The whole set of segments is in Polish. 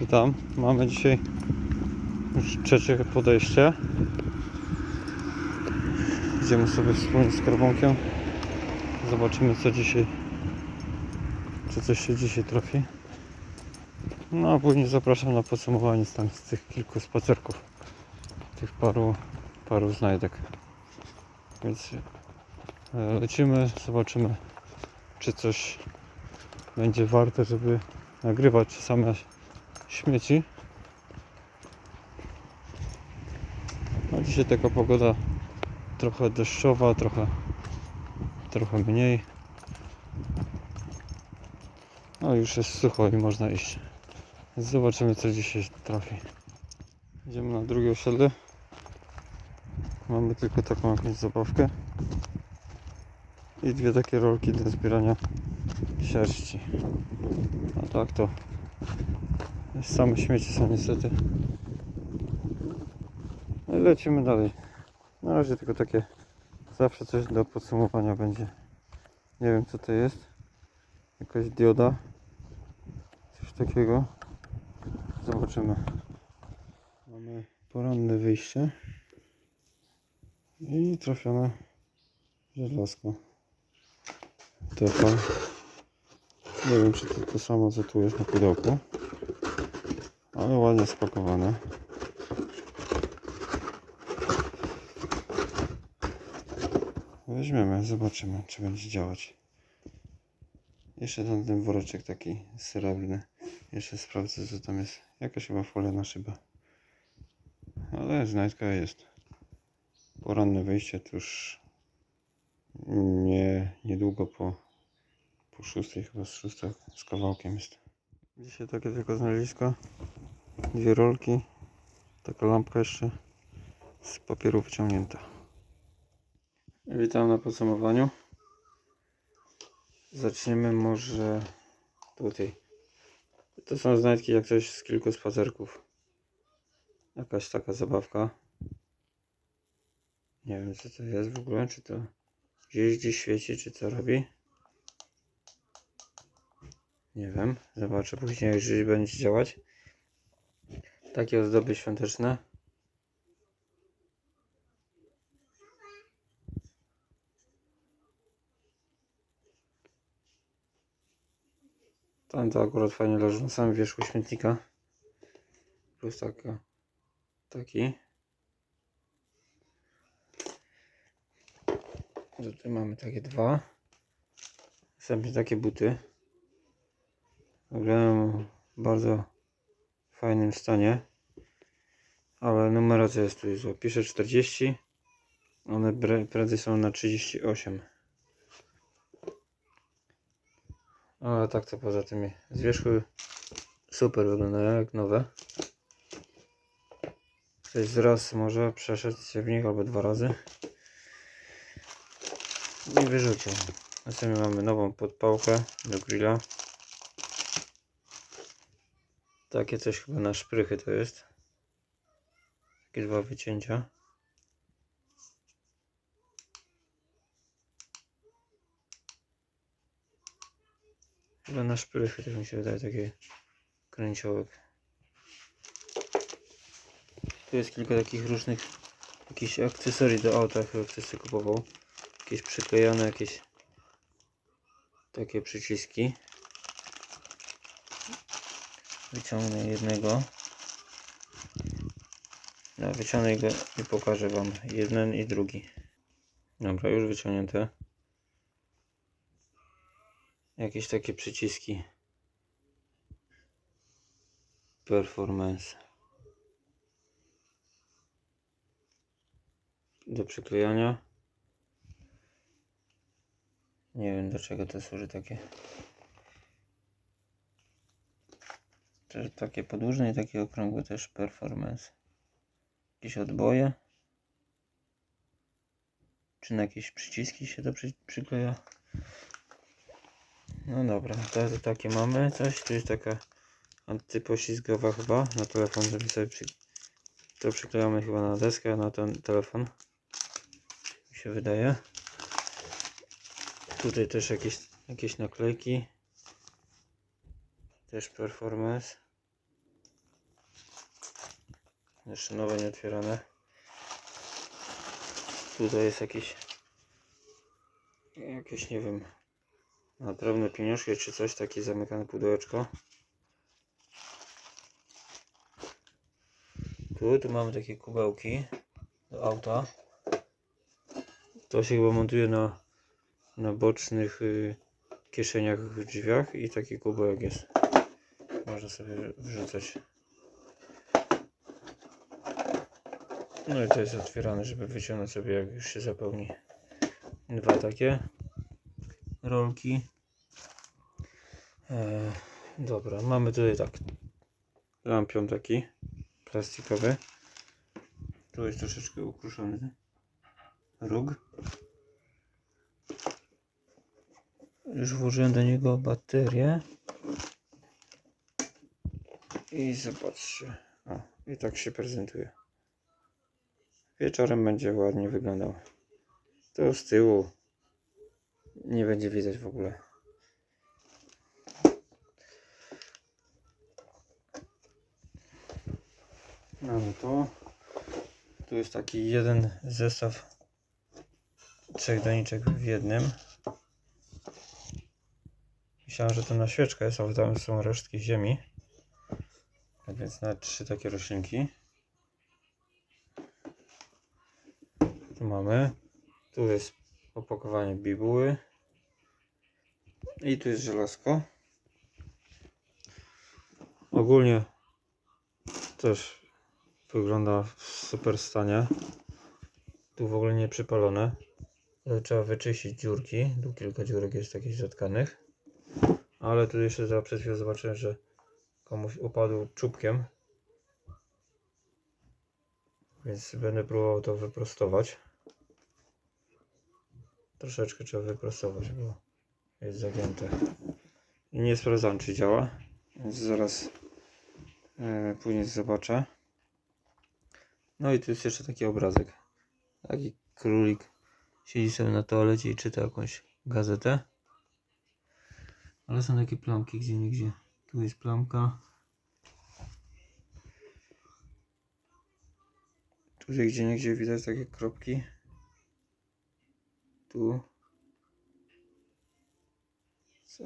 Witam. Mamy dzisiaj już trzecie podejście. Idziemy sobie wspólnie z karbonkiem. Zobaczymy co dzisiaj. Czy coś się dzisiaj trafi. No a później zapraszam na podsumowanie z, tam, z tych kilku spacerków. Tych paru, paru znajdek. Więc e, lecimy, zobaczymy czy coś będzie warte, żeby nagrywać same śmieci. No dzisiaj taka pogoda trochę deszczowa, trochę, trochę mniej. No już jest sucho i można iść. Zobaczymy co dzisiaj trafi. Idziemy na drugie osiedle. Mamy tylko taką jakąś zabawkę. I dwie takie rolki do zbierania sierści. A tak to same śmieci są niestety. No i lecimy dalej. Na razie tylko takie zawsze coś do podsumowania będzie. Nie wiem co to jest. Jakaś dioda. Coś takiego. Zobaczymy. Mamy poranne wyjście. I trafione żelazko. Tefa. Nie wiem czy to to samo co tu jest na pudełku. Ale ładnie spakowane. Weźmiemy, zobaczymy czy będzie działać. Jeszcze ten, ten woreczek taki srebrny. Jeszcze sprawdzę co tam jest. Jakaś chyba folia na szybę. Ale znajdka jest. Poranne wyjście to już nie, niedługo po, po szóstej, chyba z szóstej z kawałkiem jest. Dzisiaj takie tylko znalezisko. Dwie rolki. Taka lampka jeszcze z papieru wyciągnięta. Witam na podsumowaniu. Zaczniemy może tutaj. To są znajdki jak coś z kilku spacerków. Jakaś taka zabawka. Nie wiem co to jest w ogóle, czy to gdzieś gdzieś świeci, czy co robi. Nie wiem, zobaczę później, jeżeli będzie działać. Takie ozdoby świąteczne. Tam to akurat fajnie leży na samym wierzchu śmietnika. Plus taka, taki. Tutaj mamy takie dwa. Następnie takie buty. Wyglądają w bardzo fajnym stanie. Ale numeracja jest tu zła. Pisze 40. One prędzej są na 38. Ale tak to poza tym z wierzchu super wyglądają jak nowe. Ktoś z raz może przeszedł się w nich albo dwa razy i wyrzucił. Następnie mamy nową podpałkę do grilla. Takie coś chyba na szprychy to jest. Takie dwa wycięcia. Chyba na szprychy też mi się wydaje taki kręciołek. Tu jest kilka takich różnych jakichś akcesorii do auta, chyba ktoś sobie kupował. Jakieś przyklejone, jakieś takie przyciski. Wyciągnę jednego. No, wyciągnę go i pokażę Wam jeden i drugi. Dobra, już wyciągnięte. Jakieś takie przyciski. Performance. Do przyklejania. Nie wiem do czego to służy takie. Też takie podłużne i takie okrągłe też performance. Jakieś odboje. Czy na jakieś przyciski się to przy, przykleja? No dobra, to, to takie mamy. Coś, tu jest taka antypoślizgowa chyba na telefon, żeby sobie przy... To przyklejamy chyba na deskę, na ten telefon. Mi się wydaje. Tutaj też jakieś, jakieś naklejki. Też performance. Jeszcze nowe, nie otwierane. Tutaj jest jakiś jakieś, nie wiem, na drobne pieniążki czy coś, takie zamykane pudełeczko. Tu, tu mamy takie kubełki do auta. To się chyba montuje na, na bocznych y, kieszeniach w drzwiach i taki kubełek jest. Można sobie wrzucać. No i to jest otwierane, żeby wyciągnąć sobie jak już się zapełni. Dwa takie rolki. E, dobra, mamy tutaj tak. Lampion taki plastikowy. Tu jest troszeczkę ukruszony róg. Już włożyłem do niego baterię. I zobaczcie. O, i tak się prezentuje. Wieczorem będzie ładnie wyglądał. To z tyłu nie będzie widać w ogóle. Mamy to. Tu jest taki jeden zestaw trzech doniczek w jednym. Myślałem, że to na świeczkę jest, ale tam są resztki ziemi. Tak więc na trzy takie roślinki. Tu mamy. Tu jest opakowanie bibuły. I tu jest żelazko. Ogólnie też wygląda w super stanie. Tu w ogóle nie przypalone. Trzeba wyczyścić dziurki. Tu kilka dziurek jest takich zatkanych. Ale tu jeszcze za przed chwilą zobaczyłem, że komuś upadł czubkiem. Więc będę próbował to wyprostować. Troszeczkę trzeba wyprostować, bo jest zagięte. I nie sprawdzam, czy działa. Więc zaraz e, później zobaczę. No i tu jest jeszcze taki obrazek. Taki królik siedzi sobie na toalecie i czyta jakąś gazetę. Ale są takie plamki gdzie nigdzie. Tu jest plamka. Tutaj gdzie niegdzie widać takie kropki. Tu.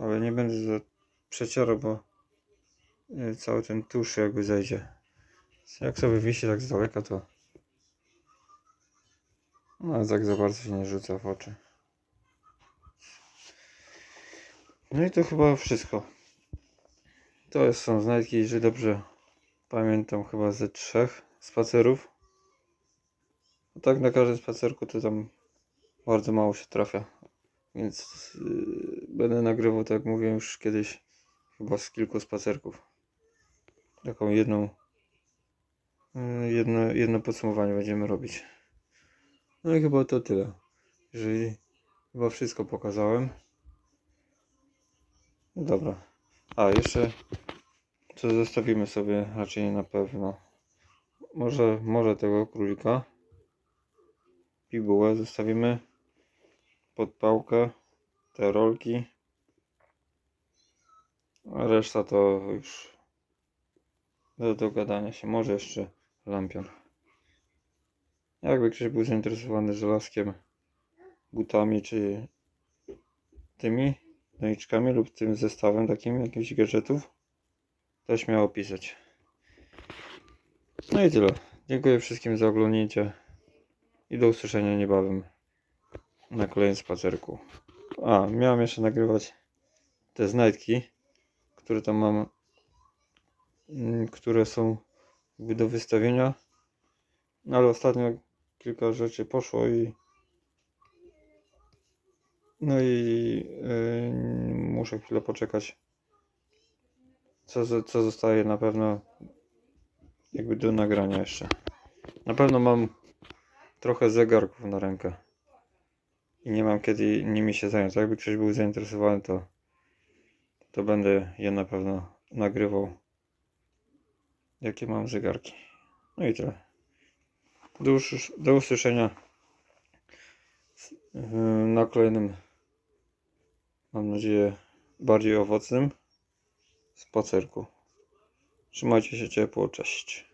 Ale nie będę za przecierał, bo e, cały ten tusz jakby zejdzie. Jak sobie wisi tak z daleka to no tak za bardzo się nie rzuca w oczy. No i to chyba wszystko. To jest, są znajdki, jeżeli dobrze pamiętam, chyba ze trzech spacerów. Tak na każdym spacerku to tam bardzo mało się trafia. Więc yy, będę nagrywał, tak jak mówiłem już kiedyś, chyba z kilku spacerków. Taką jedną, yy, jedno, jedno podsumowanie będziemy robić. No i chyba to tyle. Jeżeli chyba wszystko pokazałem. No dobra. A, jeszcze co zostawimy sobie, raczej na pewno. Może, może tego królika. Pigułę zostawimy. Podpałkę. Te rolki. A reszta to już do dogadania się. Może jeszcze lampion. Jakby ktoś był zainteresowany żelazkiem, butami czy tymi doniczkami lub tym zestawem takim jakichś gadżetów, to śmiało pisać. No i tyle. Dziękuję wszystkim za oglądnięcie i do usłyszenia niebawem na kolejnym spacerku. A, miałem jeszcze nagrywać te znajdki, które tam mam, mm, które są do wystawienia, No, ale ostatnio kilka rzeczy poszło i no i yy, muszę chwilę poczekać. Co, co zostaje na pewno jakby do nagrania jeszcze. Na pewno mam trochę zegarków na rękę i nie mam kiedy nimi się zająć. Jakby ktoś był zainteresowany to to będę je na pewno nagrywał. Jakie mam zegarki. No i tyle. Do, uszy- do usłyszenia yy, na kolejnym, mam nadzieję, bardziej owocnym spacerku. Trzymajcie się ciepło, cześć.